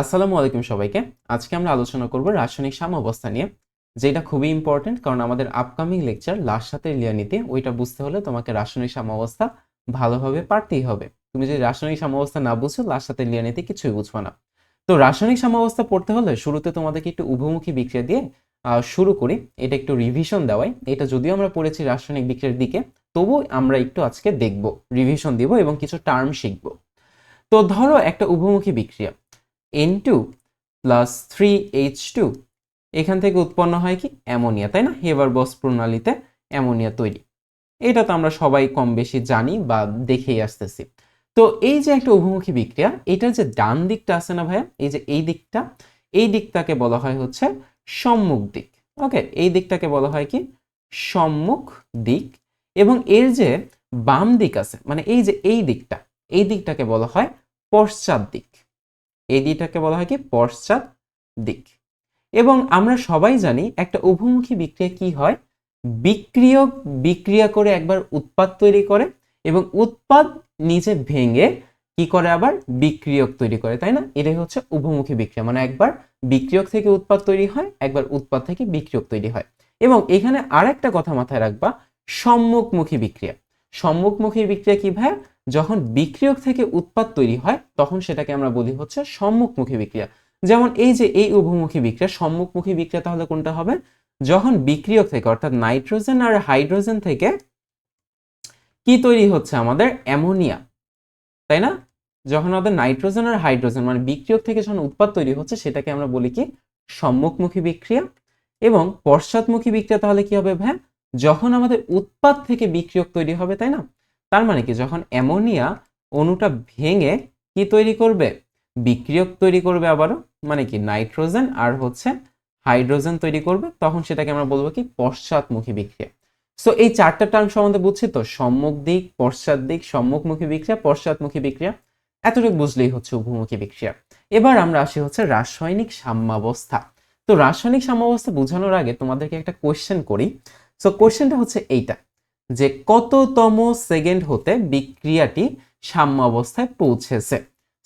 আসসালামু আলাইকুম সবাইকে। আজকে আমরা আলোচনা করব রাসায়নিক সাম্যাবস্থা নিয়ে, যেটা খুবই ইম্পর্টেন্ট কারণ আমাদের আপকামিং লেকচার লাস্ট সাথে নীতি, ওইটা বুঝতে হলে তোমাকে রাসায়নিক সাম্যাবস্থা ভালোভাবে পারতেই হবে। তুমি যদি রাসায়নিক সাম্যাবস্থা না বুঝো লাস্ট সাথে নীতি কিছুই বুঝবে না। তো রাসায়নিক সাম্যাবস্থা পড়তে হলে শুরুতে তোমাদেরকে একটু উভমুখী বিক্রিয়া দিয়ে শুরু করি। এটা একটু রিভিশন দেওয়াই। এটা যদিও আমরা পড়েছি রাসায়নিক বিক্রিয়ার দিকে, তবু আমরা একটু আজকে দেখব রিভিশন দিব এবং কিছু টার্ম শিখব। তো ধরো একটা উভমুখী বিক্রিয়া। N two plus three H two এখান থেকে উৎপন্ন হয় কি? অ্যামোনিয়া, তাই না? হেভার বস প্রণালীতে অ্যামোনিয়া তৈরি। এটা তো আমরা সবাই কম বেশি জানি বা দেখেই আসতেছি। তো এই যে একটা উভমুখী বিক্রিয়া, এটার যে ডান দিকটা আছে না ভাইয়া? এই যে এই দিকটা, এই দিকটাকে বলা হয় হচ্ছে সম্মুখ দিক। ওকে, এই দিকটাকে বলা হয় কি? সম্মুখ দিক। এবং এর যে বাম দিক আছে মানে এই যে এই দিকটা, এই দিকটাকে বলা হয় পশ্চাৎ দিক। এই দিকটাকে বলা হয় কি? পশ্চাৎ দিক। এবং আমরা সবাই জানি একটা উভমুখী বিক্রিয়া কি হয়? বিক্রিয়ক বিক্রিয়া করে একবার উৎপাদ তৈরি করে এবং উৎপাদ নিচে ভেঙে কি করে আবার বিক্রিয়ক তৈরি করে, তাই না? এটাই হচ্ছে উভমুখী বিক্রিয়া। মানে একবার বিক্রিয়ক থেকে উৎপাদ তৈরি হয়, একবার উৎপাদ থেকে বিক্রিয়ক তৈরি হয়। এবং এখানে আরেকটা কথা মাথায় রাখবা, সম্মুখমুখী বিক্রিয়া। সম্মুখমুখী বিক্রিয়া কি ভাই যখন বিক্রিয়ক থেকে উৎপাদ তৈরি হয়, তখন সেটাকে আমরা বলি হচ্ছে সম্মুখমুখী বিক্রিয়া। যেমন এই যে এই উভমুখী বিক্রিয়া, সম্মুখমুখী বিক্রিয়া তাহলে কোনটা হবে? যখন বিক্রিয়ক থেকে, অর্থাৎ নাইট্রোজেন আর হাইড্রোজেন থেকে কি তৈরি হচ্ছে আমাদের? অ্যামোনিয়া। তাই না? যখন আমাদের নাইট্রোজেন আর হাইড্রোজেন মানে বিক্রিয়ক থেকে যখন উৎপাদ তৈরি হচ্ছে, সেটাকে আমরা বলি কি? সম্মুখমুখী বিক্রিয়া। এবং পশ্চাৎমুখী বিক্রিয়া তাহলে কি হবে ভাই? যখন আমাদের উৎপাদ থেকে বিক্রিয়ক তৈরি হবে, তাই না? তার মানে কি, যখন অ্যামোনিয়া অণুটা ভেঙে কি তৈরি করবে? বিক্রিয়ক তৈরি করবে আবারও মানে কি, নাইট্রোজেন আর হচ্ছে হাইড্রোজেন তৈরি করবে, তখন সেটাকে আমরা বলব কি, পশ্চাৎমুখী বিক্রিয়া। সো এই চারটা টার্ম সম্বন্ধে বুঝছি তো? সম্মুখ দিক, পশ্চাৎ দিক, সম্মুখমুখী বিক্রিয়া, পশ্চাৎমুখী বিক্রিয়া, এতটুকু বুঝলেই হচ্ছে উভমুখী বিক্রিয়া। এবার আমরা আসি হচ্ছে রাসায়নিক সাম্যাবস্থা। তো রাসায়নিক সাম্যাবস্থা বোঝানোর আগে তোমাদেরকে একটা কোয়েশ্চেন করি। সো কোয়েশ্চেনটা হচ্ছে এইটা। যে কততম সেকেন্ড হতে বিক্রিয়াটি সাম্যাবস্থায় পৌঁছেছে।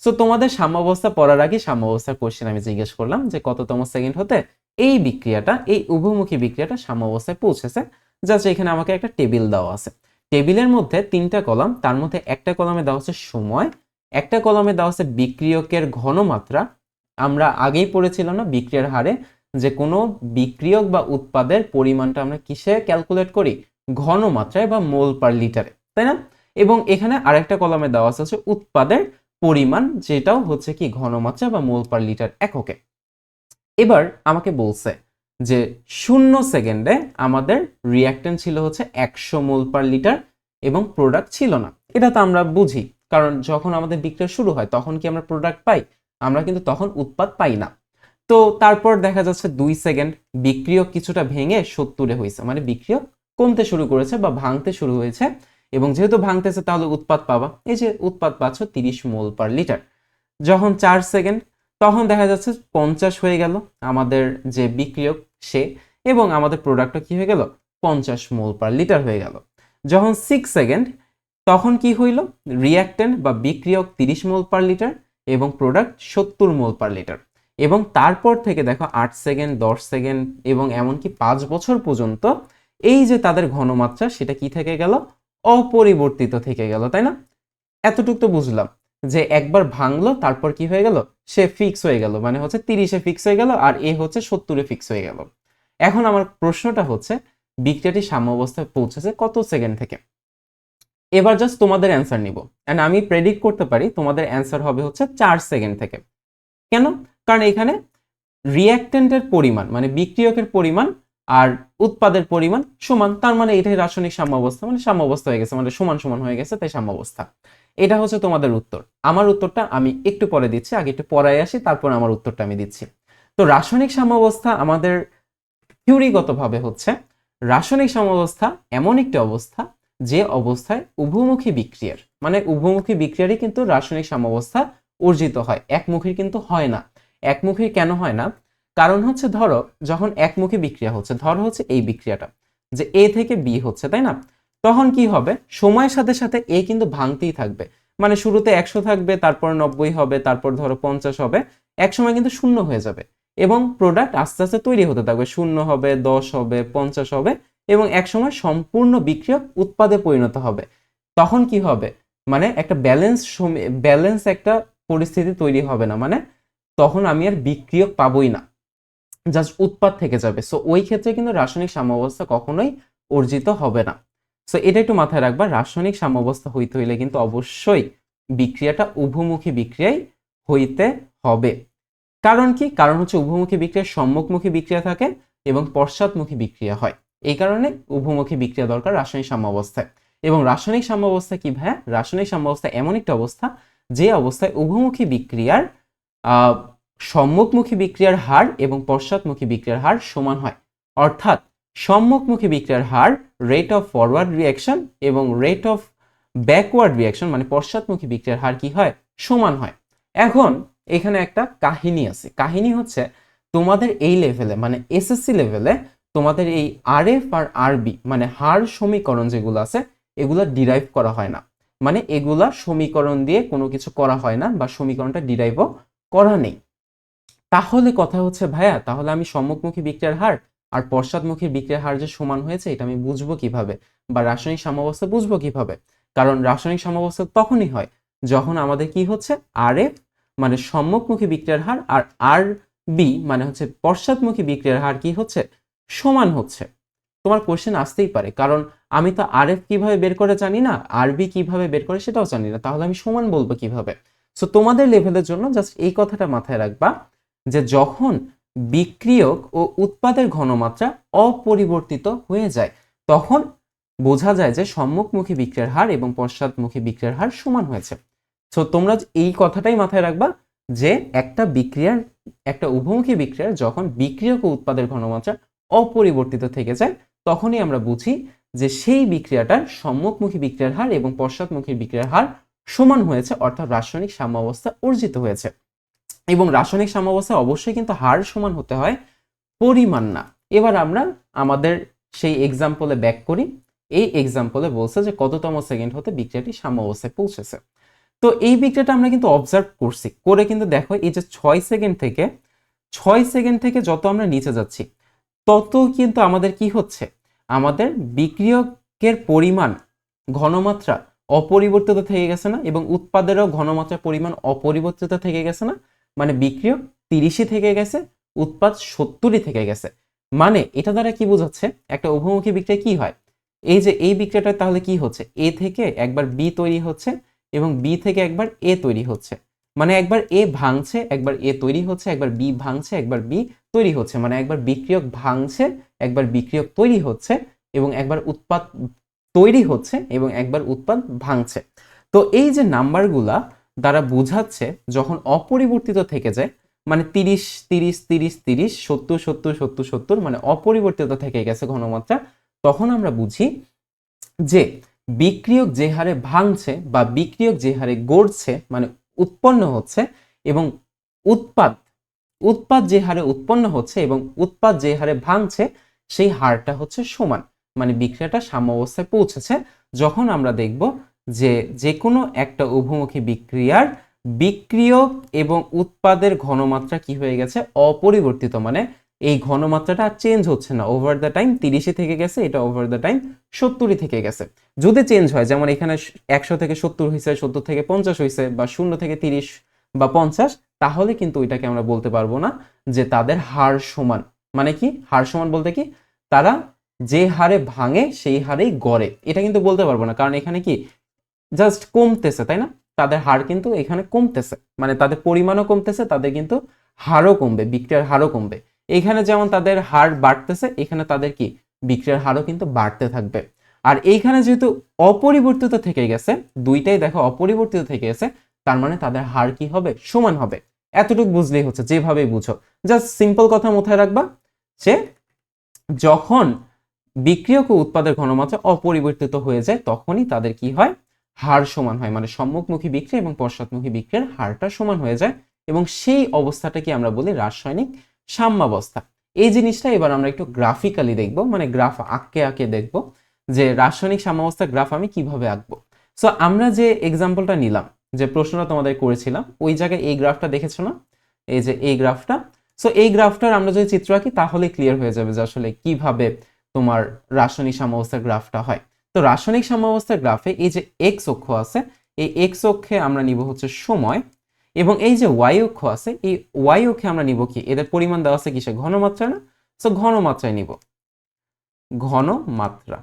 সো তোমাদের সাম্যাবস্থা পড়ার আগে সাম্যাবস্থার কোয়েশ্চেন আমি জিজ্ঞেস করলাম যে কততম সেকেন্ড হতে এই বিক্রিয়াটা, এই উভমুখী বিক্রিয়াটা সাম্যাবস্থায় পৌঁছেছে। জাস্ট এখানে আমাকে একটা টেবিল দেওয়া আছে। টেবিলের মধ্যে তিনটা কলাম, তার মধ্যে একটা কলামে দেওয়া হচ্ছে সময়, একটা কলামে দেওয়া হচ্ছে বিক্রিয়কের ঘনমাত্রা। আমরা আগেই পড়েছিলাম না বিক্রিয়ার হারে যে কোনো বিক্রিয়ক বা উৎপাদের পরিমাণটা আমরা কিসে ক্যালকুলেট করি? ঘনমাত্রায় বা মোল পার লিটারে তাই না? এবং এখানে আরেকটা কলামে দেওয়া আছে উৎপাদের পরিমাণ, যেটাও হচ্ছে কি ঘনমাত্রা বা মোল পার লিটার এককে। এবার আমাকে বলছে যে শূন্য সেকেন্ডে আমাদের রিয়াক্টেন্ট ছিল হচ্ছে একশো মোল পার লিটার এবং প্রোডাক্ট ছিল না। এটা তো আমরা বুঝি, কারণ যখন আমাদের বিক্রিয়া শুরু হয়, তখন কি আমরা প্রোডাক্ট পাই? আমরা কিন্তু তখন উৎপাদ পাই না। তো তারপর দেখা যাচ্ছে দুই সেকেন্ড বিক্রিয়ক কিছুটা ভেঙে সত্তরে হয়েছে মানে বিক্রিয়ক কমতে শুরু করেছে বা ভাঙতে শুরু হয়েছে এবং যেহেতু ভাঙতেছে তাহলে উৎপাদ পাবা। এই যে উৎপাদ পাচ্ছ তিরিশ মোল পার লিটার। যখন চার সেকেন্ড, তখন দেখা যাচ্ছে পঞ্চাশ হয়ে গেল আমাদের যে বিক্রিয়ক সে এবং আমাদের প্রোডাক্টটা কি হয়ে গেল? পঞ্চাশ মোল পার লিটার হয়ে গেল। যখন সিক্স সেকেন্ড, তখন কি হইল? রিয়াক্টেন্ট বা বিক্রিয়ক তিরিশ মোল পার লিটার এবং প্রোডাক্ট সত্তর মোল পার লিটার। এবং তারপর থেকে দেখো আট সেকেন্ড, দশ সেকেন্ড এবং এমনকি পাঁচ বছর পর্যন্ত এই যে তাদের ঘনমাত্রা, সেটা কি থেকে গেল? অপরিবর্তিত থেকে গেল, তাই না? এতটুকু তো বুঝলাম যে একবার ভাঙলো, তারপর কি হয়ে গেল? সে ফিক্স হয়ে গেল মানে হচ্ছে তিরিশে ফিক্স হয়ে গেল আর এ হচ্ছে সত্তরে ফিক্স হয়ে গেল। এখন আমার প্রশ্নটা হচ্ছে, বিক্রিয়াটি সাম্য অবস্থায় পৌঁছেছে কত সেকেন্ড থেকে? এবার জাস্ট তোমাদের অ্যান্সার নিব। অ্যান্ড আমি প্রেডিক্ট করতে পারি, তোমাদের অ্যান্সার হবে হচ্ছে চার সেকেন্ড থেকে। কেন? কারণ এখানে রিয়াক্টেন্টের পরিমাণ মানে বিক্রিয়কের পরিমাণ আর উৎপাদের পরিমাণ সমান, তার মানে এটাই রাসায়নিক সাম্যাবস্থা মানে সাম্যাবস্থা হয়ে গেছে মানে সমান সমান হয়ে গেছে, তাই সাম্যাবস্থা। এটা হচ্ছে তোমাদের উত্তর। আমার উত্তরটা আমি একটু পরে দিচ্ছি, আগে একটু পড়ায় আসি, তারপর আমার উত্তরটা আমি দিচ্ছি। তো রাসায়নিক সাম্যাবস্থা আমাদের থিওরিগতভাবে হচ্ছে, রাসায়নিক সাম্যাবস্থা এমন একটি অবস্থা যে অবস্থায় উভমুখী বিক্রিয়ার মানে উভমুখী বিক্রিয়ারই কিন্তু রাসায়নিক সাম্যাবস্থা অর্জিত হয়, একমুখীর কিন্তু হয় না। একমুখীর কেন হয় না? কারণ হচ্ছে ধরো, যখন একমুখী বিক্রিয়া হচ্ছে, ধরো হচ্ছে এই বিক্রিয়াটা, যে এ থেকে বি হচ্ছে, তাই না? তখন কি হবে? সময়ের সাথে সাথে এ কিন্তু ভাঙতেই থাকবে। মানে শুরুতে একশো থাকবে, তারপর নব্বই হবে, তারপর ধরো পঞ্চাশ হবে এক সময় কিন্তু শূন্য হয়ে যাবে। এবং প্রোডাক্ট আস্তে আস্তে তৈরি হতে থাকবে। শূন্য হবে, দশ হবে, পঞ্চাশ হবে এবং এক সময় সম্পূর্ণ বিক্রিয়ক উৎপাদে পরিণত হবে। তখন কি হবে? মানে একটা ব্যালেন্স ব্যালেন্স একটা পরিস্থিতি তৈরি হবে না। মানে তখন আমি আর বিক্রিয়ক পাবই না। জাস্ট উৎপাদ থেকে যাবে। সো ওই ক্ষেত্রে কিন্তু রাসায়নিক সাম্যাবস্থা কখনোই অর্জিত হবে না। সো এটা একটু মাথায় রাখবা, রাসায়নিক সাম্যাবস্থা হইতে হইলে কিন্তু অবশ্যই বিক্রিয়াটা উভমুখী বিক্রিয়াই হইতে হবে। কারণ কি? কারণ হচ্ছে উভমুখী বিক্রিয়া সম্মুখমুখী বিক্রিয়া থাকে এবং পশ্চাৎমুখী বিক্রিয়া হয়। এই কারণে উভমুখী বিক্রিয়া দরকার রাসায়নিক সাম্যাবস্থায়। এবং রাসায়নিক সাম্যাবস্থা কি ভাইয়া? রাসায়নিক সাম্যাবস্থা এমন একটা অবস্থা, যে অবস্থায় উভমুখী বিক্রিয়ার সম্মুখমুখী বিক্রিয়ার হার এবং পশ্চাৎমুখী বিক্রিয়ার হার সমান হয়। অর্থাৎ সম্মুখমুখী বিক্রিয়ার হার রেট অফ ফরওয়ার্ড রিয়াকশন এবং রেট অফ ব্যাকওয়ার্ড রিয়াকশন মানে পশ্চাৎমুখী বিক্রিয়ার হার কি হয়? সমান হয়। এখন এখানে একটা কাহিনী আছে। কাহিনী হচ্ছে তোমাদের এই লেভেলে মানে এসএসসি লেভেলে তোমাদের এই আর এফ আর আরবি মানে হার সমীকরণ যেগুলো আছে, এগুলো ডিরাইভ করা হয় না। মানে এগুলা সমীকরণ দিয়ে কোনো কিছু করা হয় না বা সমীকরণটা ডিরাইভও করা নেই। তাহলে কথা হচ্ছে, ভাইয়া, তাহলে আমি সম্মুখমুখী বিক্রিয়ার হার আর পশ্চাৎমুখী বিক্রিয়ার হার যে সমান হয়েছে, এটা আমি বুঝব কীভাবে? বা রাসায়নিক সাম্যাবস্থা বুঝব কীভাবে? কারণ রাসায়নিক সাম্যাবস্থা তখনই হয় যখন আমাদের কি হচ্ছে? আর এফ মানে সম্মুখমুখী বিক্রিয়ার হার আর আর বি মানে হচ্ছে পশ্চাৎমুখী বিক্রিয়ার হার কি হচ্ছে? সমান হচ্ছে। তোমার কোশ্চেন আসতেই পারে, কারণ আমি তো আর এফ কীভাবে বের করে জানি না আর বি কীভাবে বের করে সেটাও জানি না, তাহলে আমি সমান বলব কীভাবে? সো তোমাদের লেভেলের জন্য জাস্ট এই কথাটা মাথায় রাখবা যে যখন বিক্রিয়ক ও উৎপাদের ঘনমাত্রা অপরিবর্তিত হয়ে যায়, তখন বোঝা যায় যে সম্মুখমুখী বিক্রিয়ার হার এবং পশ্চাৎমুখী বিক্রিয়ার হার সমান হয়েছে। সো তোমরা এই কথাটাই মাথায় রাখবা যে একটা বিক্রিয়ার, একটা উভমুখী বিক্রিয়ার যখন বিক্রিয়ক ও উৎপাদের ঘনমাত্রা অপরিবর্তিত থেকে যায়, তখনই আমরা বুঝি যে সেই বিক্রিয়াটার সম্মুখমুখী বিক্রিয়ার হার এবং পশ্চাৎমুখী বিক্রিয়ার হার সমান হয়েছে, অর্থাৎ রাসায়নিক সাম্যাবস্থা অর্জিত হয়েছে। এবং রাসায়নিক সাম্যাবস্থা অবশ্যই কিন্তু হার সমান হতে হয়, পরিমাণ না। এবার আমরা আমাদের সেই এক্সাম্পলে ব্যাক করি। এই এক্সাম্পলে বলছে যে কততম সেকেন্ড হতে বিক্রিয়াটি সাম্যাবস্থায় পৌঁছেছে। তো এই বিক্রিয়াটা আমরা কিন্তু অবজার্ভ করছি। করে কিন্তু দেখো, এই যে ছয় সেকেন্ড থেকে, ছয় সেকেন্ড থেকে যত আমরা নিচে যাচ্ছি, তত কিন্তু আমাদের কি হচ্ছে? আমাদের বিক্রিয়কের পরিমাণ, ঘনমাত্রা অপরিবর্তিত থেকে গেছে না এবং উৎপাদেরও ঘনমাত্রার পরিমাণ অপরিবর্তিত থেকে গেছে না। মানে বিক্রিয়ক তিরিশে থেকে গেছে, উৎপাদ সত্তরই থেকে গেছে। মানে এটা দ্বারা কি বোঝাচ্ছে? একটা উভমুখী বিক্রিয়া কি হয়? এই যে এই বিক্রিয়াটা তাহলে কি হচ্ছে? এ থেকে একবার বি তৈরি হচ্ছে এবং বি থেকে একবার এ তৈরি হচ্ছে। মানে একবার এ ভাঙছে, একবার এ তৈরি হচ্ছে, একবার বি ভাঙছে, একবার বি তৈরি হচ্ছে। মানে একবার বিক্রিয়ক ভাঙছে, একবার বিক্রিয়ক তৈরি হচ্ছে এবং একবার উৎপাদ তৈরি হচ্ছে এবং একবার উৎপাদ ভাঙছে। তো এই যে নাম্বারগুলা দ্বারা বোঝাচ্ছে যখন অপরিবর্তিত থেকে যায় মানে তিরিশ তিরিশ তিরিশ তিরিশ, সত্তর সত্তর সত্তর সত্তর মানে অপরিবর্তিত থেকে গেছে ঘনমাত্রা, তখন আমরা বুঝি যে বিক্রিয়ক যে হারে ভাঙছে বা বিক্রিয়ক যে হারে গড়ছে মানে উৎপন্ন হচ্ছে এবং উৎপাদ উৎপাদ যে হারে উৎপন্ন হচ্ছে এবং উৎপাদ যে হারে ভাঙছে, সেই হারটা হচ্ছে সমান মানে বিক্রিয়াটা সাম্য অবস্থায় পৌঁছেছে। যখন আমরা দেখব যে যে কোনো একটা উভমুখী বিক্রিয়ার বিক্রিয়ক এবং উৎপাদের ঘনমাত্রা কি হয়ে গেছে? অপরিবর্তিত মানে এই ঘনমাত্রাটা চেঞ্জ হচ্ছে না। ওভার দ্য টাইম তিরিশে থেকে গেছে এটা ওভার দ্য টাইম সত্তরই থেকে গেছে। যদি চেঞ্জ হয় যেমন এখানে একশো থেকে সত্তর হয়েছে সত্তর থেকে পঞ্চাশ হয়েছে বা শূন্য থেকে তিরিশ বা পঞ্চাশ তাহলে কিন্তু ওইটাকে আমরা বলতে পারব না যে তাদের হার সমান। মানে কি? হার সমান বলতে কি? তারা যে হারে ভাঙে সেই হারেই গড়ে। এটা কিন্তু বলতে পারব না। কারণ এখানে কি? জাস্ট কমতেছে, তাই না? তাদের হার কিন্তু এখানে কমতেছে। মানে তাদের পরিমাণও কমতেছে, তাদের কিন্তু হারও কমবে, বিক্রিয়ার হারও কমবে। এখানে যেমন তাদের হার বাড়তেছে, এখানে তাদের কি? বিক্রিয়ার হারও কিন্তু বাড়তে থাকবে। আর এইখানে যেহেতু অপরিবর্তিত থেকে গেছে, দুইটাই দেখো অপরিবর্তিত থেকে গেছে, তার মানে তাদের হার কি হবে? সমান হবে। এতটুকু বুঝলেই হচ্ছে, যেভাবেই বুঝো। জাস্ট সিম্পল কথা মাথায় রাখবা যে যখন বিক্রিয়ক উৎপাদের ঘনমাত্রা অপরিবর্তিত হয়ে যায়, তখনই তাদের কি হয়? হার সমান হয় মানে সম্মুখমুখী বিক্রিয়া এবং পশ্চাৎমুখী বিক্রিয়ার হারটা সমান হয়ে যায় এবং সেই অবস্থাটাকে আমরা বলি রাসায়নিক সাম্যাবস্থা। এই জিনিসটা এবার আমরা একটু গ্রাফিক্যালি দেখব মানে গ্রাফ আঁকে আঁকে দেখব যে রাসায়নিক সাম্যাবস্থার গ্রাফ আমি কীভাবে আঁকবো। সো আমরা যে এক্সাম্পলটা নিলাম, যে প্রশ্নটা তোমাদের করেছিলাম, ওই জায়গায় এই গ্রাফটা দেখেছ না? এই যে এই গ্রাফটা সো এই গ্রাফটার আমরা যদি চিত্র আঁকি, তাহলে ক্লিয়ার হয়ে যাবে যে আসলে কীভাবে তোমার রাসায়নিক সাম্যাবস্থার গ্রাফটা হয়। তো রাসায়নিক সাম্যাবস্থার গ্রাফে এই যে এক্স অক্ষ আছে, এই এক্স অক্ষে আমরা নিব হচ্ছে সময় এবং এই যে ওয়াই অক্ষ আছে, এই ওয়াই অক্ষে আমরা নিব কি? এদের পরিমাণ দেওয়া আছে কিসে? ঘনমাত্রা না? সো ঘনমাত্রায় নিব। ঘনমাত্রা।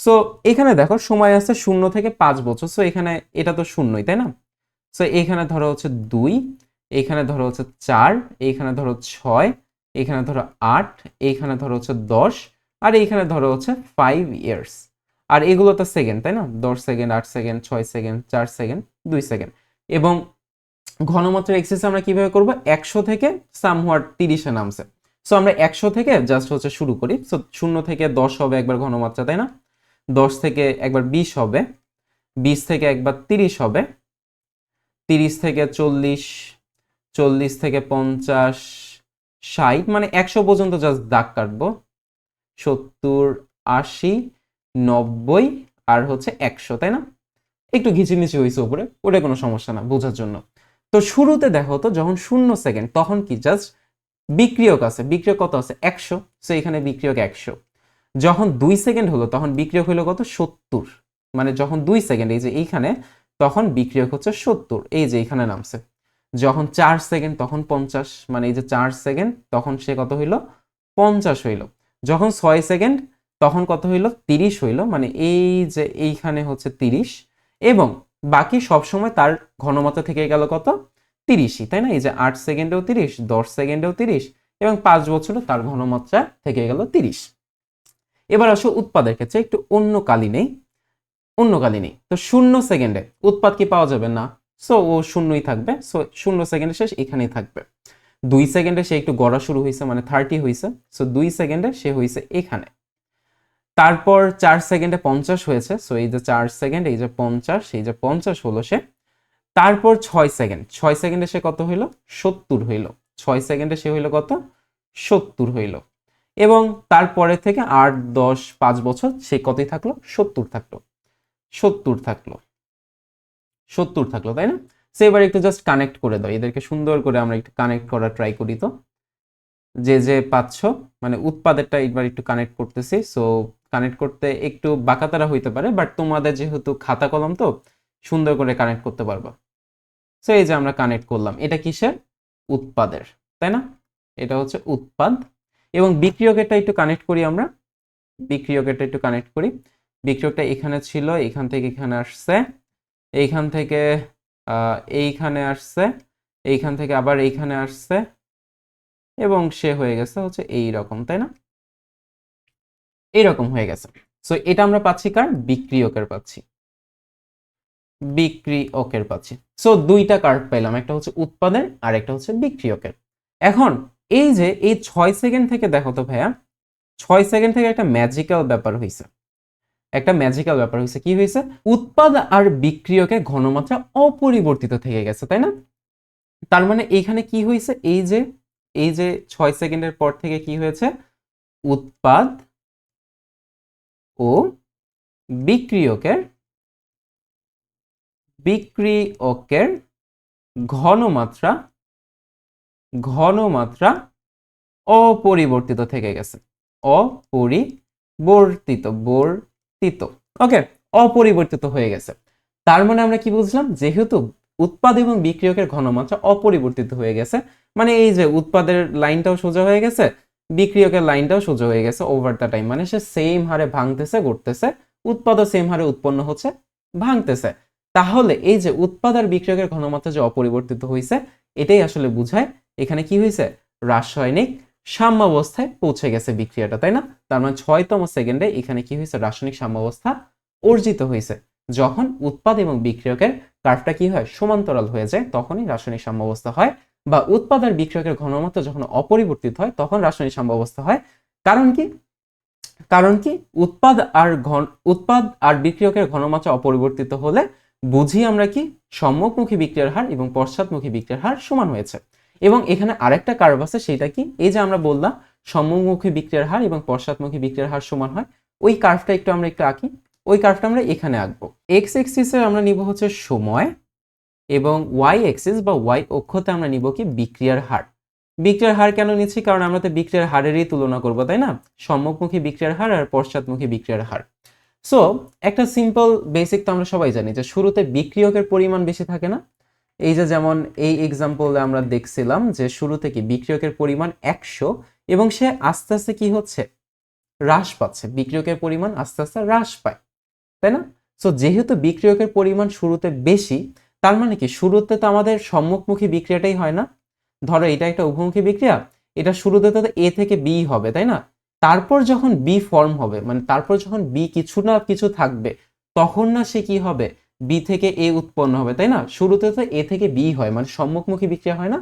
সো এখানে দেখো সময় আছে শূন্য থেকে পাঁচ বছর। সো এখানে এটা তো শূন্যই, তাই না? সো এখানে ধরো হচ্ছে দুই, এখানে ধরো হচ্ছে চার এইখানে ধরো ছয়, এখানে ধরো আট এইখানে ধরো হচ্ছে দশ, আর এইখানে ধরো হচ্ছে ফাইভ ইয়ার্স আর এগুলো তো সেকেন্ড তাই না? দশ সেকেন্ড আট সেকেন্ড ছয় সেকেন্ড চার সেকেন্ড দুই সেকেন্ড এবং ঘনমাত্রা এক্সেস আমরা কীভাবে করব? একশো থেকে সামহাট তিরিশে নামছে। সো আমরা একশো থেকে জাস্ট হচ্ছে শুরু করি। সো শূন্য থেকে দশ হবে একবার ঘনমাত্রা, তাই না? দশ থেকে একবার বিশ হবে। বিশ থেকে একবার তিরিশ হবে। তিরিশ থেকে চল্লিশ চল্লিশ থেকে পঞ্চাশ, ষাট মানে একশো পর্যন্ত জাস্ট দাগ কাটবো। সত্তর, আশি নব্বই আর হচ্ছে একশো, তাই না? একটু ঘিচিমিচি হয়েছে উপরে, ওটা কোনো সমস্যা না বোঝার জন্য। তো শুরুতে দেখো তো, যখন শূন্য সেকেন্ড, তখন কি জাস্ট বিক্রিয়ক আছে, বিক্রিয়ক কত আছে? একশো, সো এখানে বিক্রিয়ক একশো। যখন দুই সেকেন্ড হলো, তখন বিক্রিয়ক হলো কত? সত্তর। মানে যখন দুই সেকেন্ড, এই যে এইখানে, তখন বিক্রিয়ক হচ্ছে সত্তর, এই যে এইখানে নামছে। যখন চার সেকেন্ড, তখন পঞ্চাশ মানে এই যে চার সেকেন্ড, তখন সে কত হইল? পঞ্চাশ হইল। যখন ছয় সেকেন্ড তখন কত হইল? তিরিশ হইল মানে এই যে এইখানে হচ্ছে তিরিশ। এবং বাকি সব সময় তার ঘনমাত্রা থেকে গেল কত? তিরিশই, তাই না? এই যে আট সেকেন্ডেও তিরিশ, দশ সেকেন্ডেও তিরিশ, এবং পাঁচ বছরও তার ঘনমাত্রা থেকে গেল তিরিশ। এবার আসো উৎপাদের ক্ষেত্রে, একটু অন্য কালি নেই, অন্য কালি নেই। তো শূন্য সেকেন্ডে উৎপাদ কি পাওয়া যাবে না? সো ও শূন্যই থাকবে। সো শূন্য সেকেন্ডে শেষ, এখানেই থাকবে। দুই সেকেন্ডে সে একটু গড়া শুরু হয়েছে মানে থার্টি হয়েছে সো দুই সেকেন্ডে সে হয়েছে এখানে। তারপর চার সেকেন্ডে পঞ্চাশ হয়েছে সো এই যে চার সেকেন্ড, এই যে পঞ্চাশ, এই যে পঞ্চাশ হলো সে, তারপর ছয় সেকেন্ড, ছয় সেকেন্ডে সে কত হইল? সত্তর হইল। ছয় সেকেন্ডে সে হইল কত? সত্তর হইল। এবং তারপরে থেকে আট, দশ, পাঁচ বছর সে কতই থাকল? সত্তর থাকল। সত্তর থাকল। সত্তর থাকল, তাই না? সে এবার একটু জাস্ট কানেক্ট করে দাও। এদেরকে সুন্দর করে আমরা একটু কানেক্ট করার ট্রাই করি তো। যে যে পাচ্ছ মানে উৎপাদেরটা এবার একটু কানেক্ট করতেছি। সো কানেক্ট করতে একটু বাঁকাতারা হইতে পারে বাট তোমাদের যেহেতু খাতা কলম তো, সুন্দর করে কানেক্ট করতে পারবা। সো এই যে আমরা কানেক্ট করলাম, এটা কিসের? উৎপাদের, তাই না? এটা হচ্ছে উৎপাদ। এবং বিক্রিয়কেরটা একটু কানেক্ট করি আমরা। বিক্রিয়কেরটা একটু কানেক্ট করি। বিক্রিয়কটা এখানে ছিল, এখান থেকে এখানে আসছে। এইখান থেকে এইখানে আসছে। এইখান থেকে আবার এইখানে আসছে। এবং সে হয়ে গেছে হচ্ছে এই রকম তাই না? এইরকম হয়ে গেছে। সো এটা আমরা পাচ্ছি কার? বিক্রিয়কের পাচ্ছি। বিক্রিয়কের পাচ্ছি। সো দুইটা কার্ড পেলাম একটা হচ্ছে উৎপাদের আর একটা হচ্ছে বিক্রিয়কের এখন, এই যে এই ছয় সেকেন্ড থেকে দেখো তো ভাইয়া, ছয় সেকেন্ড থেকে একটা ম্যাজিক্যাল ব্যাপার হয়েছে একটা ম্যাজিক্যাল ব্যাপার হয়েছে কি হয়েছে উৎপাদ আর বিক্রিয়কের ঘনমাত্রা অপরিবর্তিত থেকে গেছে, তাই না? তার মানে এইখানে কি হয়েছে এই যে এই যে ছয় সেকেন্ডের পর থেকে কি হয়েছে? উৎপাদ ও বিক্রিয়কের বিক্রিয়কের ঘনমাত্রা ঘনমাত্রা অপরিবর্তিত থেকে গেছে। অপরিবর্তিত, বর্তিত। ওকে অপরিবর্তিত হয়ে গেছে। তার মানে আমরা কি বুঝলাম? যেহেতু উৎপাদ এবং বিক্রিয়কের ঘনমাত্রা অপরিবর্তিত হয়ে গেছে মানে এই যে উৎপাদের লাইনটাও সোজা হয়ে গেছে বিক্রিয়কের লাইনটাও সোজা হয়ে গেছে ওভার দ্য টাইম মানে সে সেম হারে ভাঙতেছে ঘটতেছে উৎপাদও সেম হারে উৎপন্ন হচ্ছে, ভাঙতেছে। তাহলে এই যে উৎপাদ আর বিক্রিয়কের ঘনমাত্রা যে অপরিবর্তিত হয়েছে এটাই আসলে বুঝায় এখানে কি হয়েছে রাসায়নিক সাম্যাবস্থায় পৌঁছে গেছে বিক্রিয়াটা, তাই না? তার মানে ছয়তম সেকেন্ডে এখানে কি হয়েছে রাসায়নিক সাম্যাবস্থা অর্জিত হয়েছে যখন উৎপাদ এবং বিক্রিয়কের কার্ভটা কি হয়? সমান্তরাল হয়ে যায়, তখনই রাসায়নিক সাম্যাবস্থা হয় বা উৎপাদ আর বিক্রিয়কের ঘনমাত্রা যখন অপরিবর্তিত হয়, তখন রাসায়নিক সাম্যাবস্থা হয়। কারণ কি? কারণ কি? উৎপাদ আর ঘন, উৎপাদ আর বিক্রিয়কের ঘনমাত্রা অপরিবর্তিত হলে বুঝি আমরা কি? সম্মুখমুখী বিক্রিয়ার হার এবং পশ্চাৎমুখী বিক্রিয়ার হার সমান হয়েছে। এবং এখানে আরেকটা কার্ভ আছে, সেটা কি? এই যে আমরা বললাম, সম্মুখমুখী বিক্রিয়ার হার এবং পশ্চাৎমুখী বিক্রিয়ার হার সমান হয়। ওই কার্ভটা একটু আমরা একটু আঁকি। ওই কার্ভটা আমরা এখানে আঁকবো। এক্স এক্সিসের আমরা নিব হচ্ছে সময়। এবং ওয়াই এক্সিস বা ওয়াই অক্ষতে আমরা নিব কি বিক্রিয়ার হার। বিক্রিয়ার হার কেন নিচ্ছি? কারণ আমরা তো বিক্রিয়ার হারেরই তুলনা করব, তাই না? সম্মুখমুখী বিক্রিয়ার হার আর পশ্চাৎমুখী বিক্রিয়ার হার। সো একটা সিম্পল বেসিক তো আমরা সবাই জানি যে শুরুতে বিক্রিয়কের পরিমাণ বেশি থাকে না। এই যে যেমন এই এক্সাম্পলে আমরা দেখছিলাম যে শুরু থেকে বিক্রিয়কের পরিমাণ একশো এবং সে আস্তে আস্তে কি হচ্ছে? হ্রাস পাচ্ছে। বিক্রিয়কের পরিমাণ আস্তে আস্তে হ্রাস পায়, তাই না? সো যেহেতু বিক্রিয়কের পরিমাণ শুরুতে বেশি তার মানে কি? শুরুতে তো আমাদের সম্মুখমুখী বিক্রিয়াটাই হয় না। ধরো এটা একটা উভমুখী বিক্রিয়া, এটা শুরুতে তো এ থেকে বি হবে, তাই না? তারপর যখন বি ফর্ম হবে মানে তারপর যখন বি কিছু না কিছু থাকবে, তখন না সে কি হবে? বি থেকে এ উৎপন্ন হবে, তাই না? শুরুতে তো এ থেকে বি হয় মানে সম্মুখমুখী বিক্রিয়া হয় না।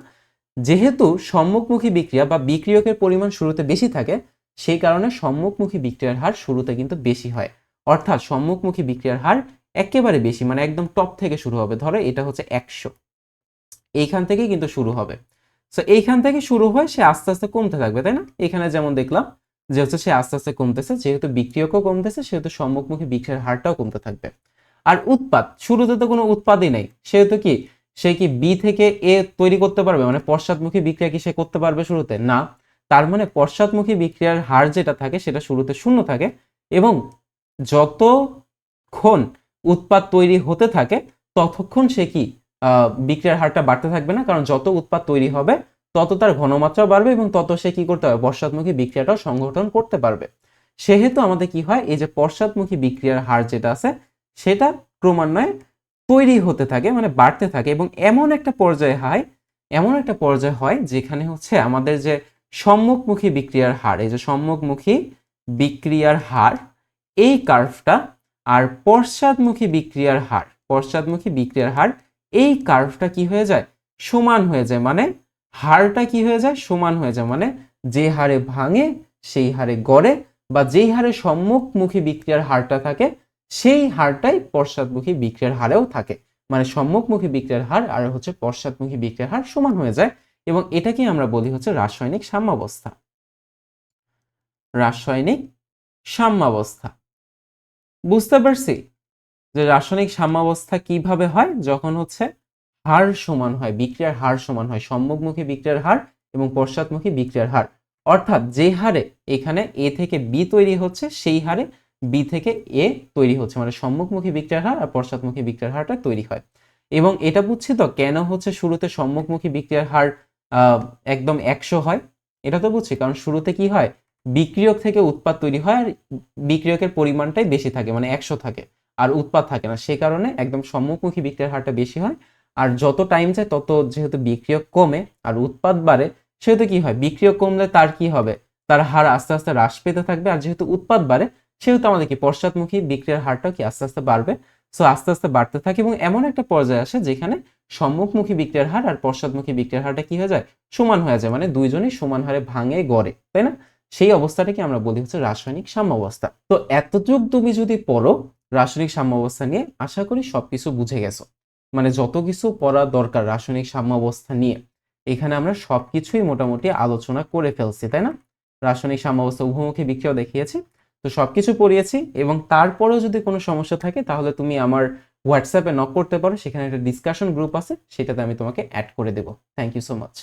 যেহেতু সম্মুখমুখী বিক্রিয়া বা বিক্রিয়কের পরিমাণ শুরুতে বেশি থাকে, সেই কারণে সম্মুখমুখী বিক্রিয়ার হার শুরুতে কিন্তু বেশি হয়। অর্থাৎ সম্মুখমুখী বিক্রিয়ার হার একেবারে বেশি মানে একদম টপ থেকে শুরু হবে। ধরো এটা হচ্ছে একশো। এইখান থেকে কিন্তু শুরু হবে। সো এইখান থেকে শুরু হয় সে আস্তে আস্তে কমতে থাকবে, তাই না? এখানে যেমন দেখলাম যে হচ্ছে সে আস্তে আস্তে কমতেছে, যেহেতু বিক্রিয়কও কমতেছে, সেহেতু সম্মুখমুখী বিক্রিয়ার হারটাও কমতে থাকবে। আর উৎপাদ, শুরুতে তো কোনো উৎপাদই নেই। সেহেতু কি? সে কি বি থেকে এ তৈরি করতে পারবে? মানে পশ্চাৎমুখী বিক্রিয়া কি সে করতে পারবে শুরুতে? না। তার মানে পশ্চাৎমুখী বিক্রিয়ার হার যেটা থাকে, সেটা শুরুতে শূন্য থাকে এবং যতক্ষণ উৎপাদ তৈরি হতে থাকে, ততক্ষণ সে কি বিক্রিয়ার হারটা বাড়তে থাকবে না? কারণ যত উৎপাদ তৈরি হবে, তত তার ঘনমাত্রা বাড়বে এবং তত সে কি করতে হবে? পশ্চাৎমুখী বিক্রিয়াটাও সংগঠন করতে পারবে। সেহেতু আমাদের কি হয়, এই যে পশ্চাৎমুখী বিক্রিয়ার হার যেটা আছে, সেটা ক্রমান্বয়ে তৈরি হতে থাকে মানে বাড়তে থাকে এবং এমন একটা পর্যায়ে হয়, এমন একটা পর্যায়ে হয় যেখানে হচ্ছে আমাদের যে সম্মুখমুখী বিক্রিয়ার হার, এই যে সম্মুখমুখী বিক্রিয়ার হার, এই কার্ভটা আর পশ্চাৎমুখী বিক্রিয়ার হার পশ্চাৎমুখী বিক্রিয়ার হার, এই কার্ভটা কি হয়ে যায়? সমান হয়ে যায় মানে হারটা কি হয়ে যায়? সমান হয়ে যায় মানে যে হারে ভাঙে, সেই হারে গড়ে বা যেই হারে সম্মুখমুখী বিক্রিয়ার হারটা থাকে, সেই হারটাই পশ্চাৎমুখী বিক্রিয়ার হারেও থাকে। মানে সম্মুখমুখী বিক্রিয়ার হার আর হচ্ছে পশ্চাৎমুখী বিক্রিয়ার হার সমান হয়ে যায় এবং এটাকে আমরা বলি হচ্ছে রাসায়নিক সাম্যাবস্থা। রাসায়নিক সাম্যাবস্থা। বুঝতে পারছি যে রাসায়নিক সাম্যাবস্থা কীভাবে হয়? যখন হচ্ছে হার সমান হয়, বিক্রিয়ার হার সমান হয়, সম্মুখমুখী বিক্রিয়ার হার এবং পশ্চাৎমুখী বিক্রিয়ার হার। অর্থাৎ যে হারে এখানে এ থেকে বি তৈরি হচ্ছে, সেই হারে বি থেকে এ তৈরি হচ্ছে। মানে সম্মুখমুখী বিক্রিয়ার হার আর পশ্চাৎমুখী বিক্রিয়ার হারটা তৈরি হয়। এবং এটা বুঝছি তো কেন হচ্ছে শুরুতে সম্মুখমুখী বিক্রিয়ার হার একদম একশো হয়? এটা তো বুঝছি। কারণ শুরুতে কি হয়? বিক্রিয়ক থেকে উৎপাদ তৈরি হয় আর বিক্রিয়কের পরিমাণটাই বেশি থাকে মানে একশো থাকে আর উৎপাদ থাকে না। সে কারণে একদম সম্মুখমুখী বিক্রিয়ার হারটা বেশি হয়। আর যত টাইম যায়, তত যেহেতু বিক্রিয়ক কমে আর উৎপাদ বাড়ে, সেহেতু কি হয়? বিক্রিয়ক কমলে তার কি হবে? তার হার আস্তে আস্তে হ্রাস পেতে থাকবে আর যেহেতু উৎপাদ বাড়ে, সেহেতু আমাদের কি পশ্চাৎমুখী বিক্রিয়ার হারটাও কি আস্তে আস্তে বাড়বে? সো আস্তে আস্তে বাড়তে থাকে এবং এমন একটা পর্যায়ে আসে যেখানে সম্মুখমুখী বিক্রিয়ার হার আর পশ্চাৎমুখী বিক্রিয়ার হারটা কি হয়ে যায়? সমান হয়ে যায় মানে দুইজনই সমান হারে ভাঙে গড়ে, তাই না? সেই অবস্থাটাকে আমরা বলি হচ্ছে রাসায়নিক সাম্যাবস্থা। তো এতটুক তুমি যদি পড়ো, রাসায়নিক সাম্যাবস্থা নিয়ে আশা করি সবকিছু বুঝে গেছো। মানে যত কিছু পড়া দরকার রাসায়নিক সাম্যাবস্থা নিয়ে, এখানে আমরা সবকিছুই মোটামুটি আলোচনা করে ফেলছি, তাই না? রাসায়নিক সাম্যাবস্থা উভমুখী বিক্রিয়াও দেখিয়েছি। তো সবকিছু পড়িয়েছি এবং তারপরেও যদি কোনো সমস্যা থাকে, তাহলে তুমি আমার হোয়াটসঅ্যাপে নক করতে পারো। সেখানে একটা ডিসকাশন গ্রুপ আছে, সেটাতে আমি তোমাকে অ্যাড করে দেবো। Thank you so much